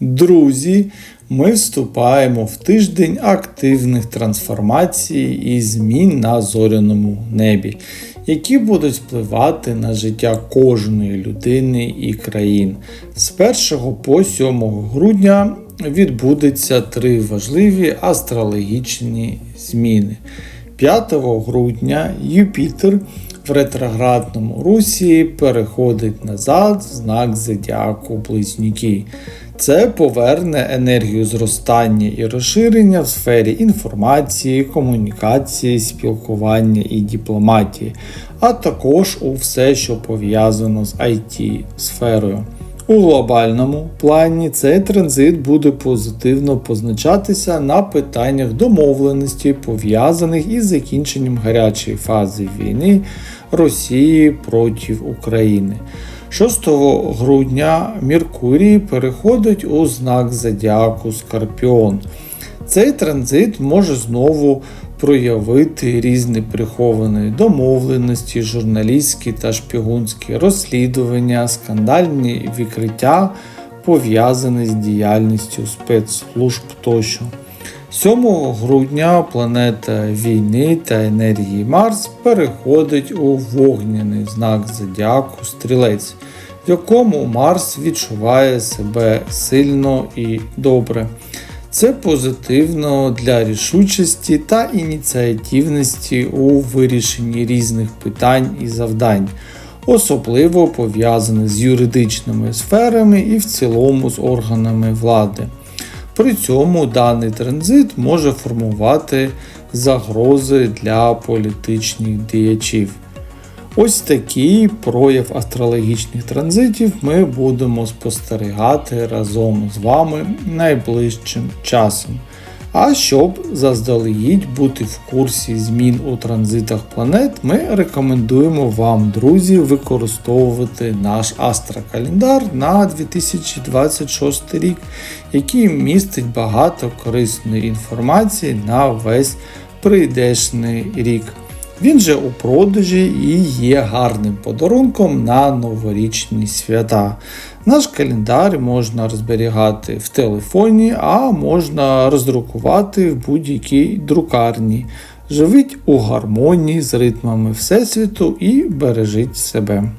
Друзі, ми вступаємо в тиждень активних трансформацій і змін на зоряному небі, які будуть впливати на життя кожної людини і країн. З 1 по 7 грудня відбудеться три важливі астрологічні зміни. 5 грудня Юпітер в ретроградному русі переходить назад в знак зодіаку Близнюки. Це поверне енергію зростання і розширення в сфері інформації, комунікації, спілкування і дипломатії, а також у все, що пов'язано з it сферою. У глобальному плані цей транзит буде позитивно позначатися на питаннях домовленості, пов'язаних із закінченням гарячої фази війни Росії проти України. 6 грудня Меркурій переходить у знак Зодіаку Скорпіон. Цей транзит може знову проявити різні приховані домовленості, журналістські та шпигунські розслідування, скандальні викриття, пов'язані з діяльністю спецслужб тощо. 7 грудня планета війни та енергії Марс переходить у вогняний знак зодіаку Стрілець, в якому Марс відчуває себе сильно і добре. Це позитивно для рішучості та ініціативності у вирішенні різних питань і завдань, особливо пов'язаних з юридичними сферами і в цілому з органами влади. При цьому даний транзит може формувати загрози для політичних діячів. Ось такий прояв астрологічних транзитів ми будемо спостерігати разом з вами найближчим часом. А щоб заздалегідь бути в курсі змін у транзитах планет, ми рекомендуємо вам, друзі, використовувати наш астрокалендар на 2026 рік, який містить багато корисної інформації на весь прийдешний рік. Він же у продажі і є гарним подарунком на новорічні свята. Наш календар можна розберігати в телефоні, а можна роздрукувати в будь-якій друкарні. Живіть у гармонії з ритмами Всесвіту і бережіть себе.